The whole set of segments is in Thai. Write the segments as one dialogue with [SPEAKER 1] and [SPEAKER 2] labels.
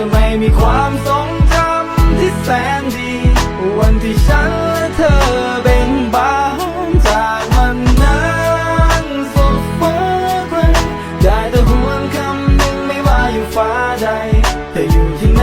[SPEAKER 1] จะไม่มีความทรงจำที่แสนดี วันที่ฉันและเธอเบ่งบานจากมันนั้นสุดฟ้าไกลได้แต่หวนคำหนึ่งไม่ว่าอยู่ฟ้าใดแต่อยู่ที่ไหน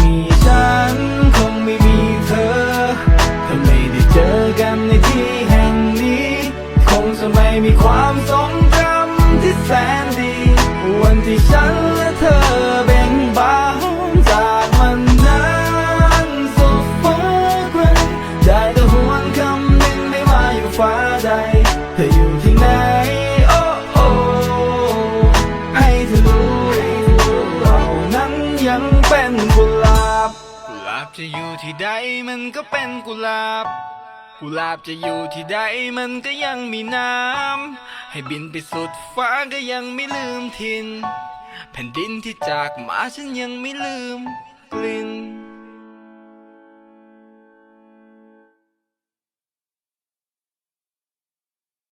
[SPEAKER 1] มีความทรงจำที่แสนดี วันที่ฉันและเธอเบ่งบานจากมันนั้นสุดฟ้าไกลได้แต่หวนคำหนึ่งไม่ว่าอยู่ฟ้าใด เธออยู่ที่ไหนโอ้โอ้ให้เธอรู้เรานั้นยังเป็นกุหลาบกุหลาบจะอยู่ที่ใดมันก็เป็นกุหลาบ กุหลาบจะอยู่ที่ใดมันก็ยังมีน้ำ ให้บินไปสุดฟ้าก็ยังไม่ลืมทิน แผ่นดินที่จากมาฉันยังไม่ลืมกลิ่น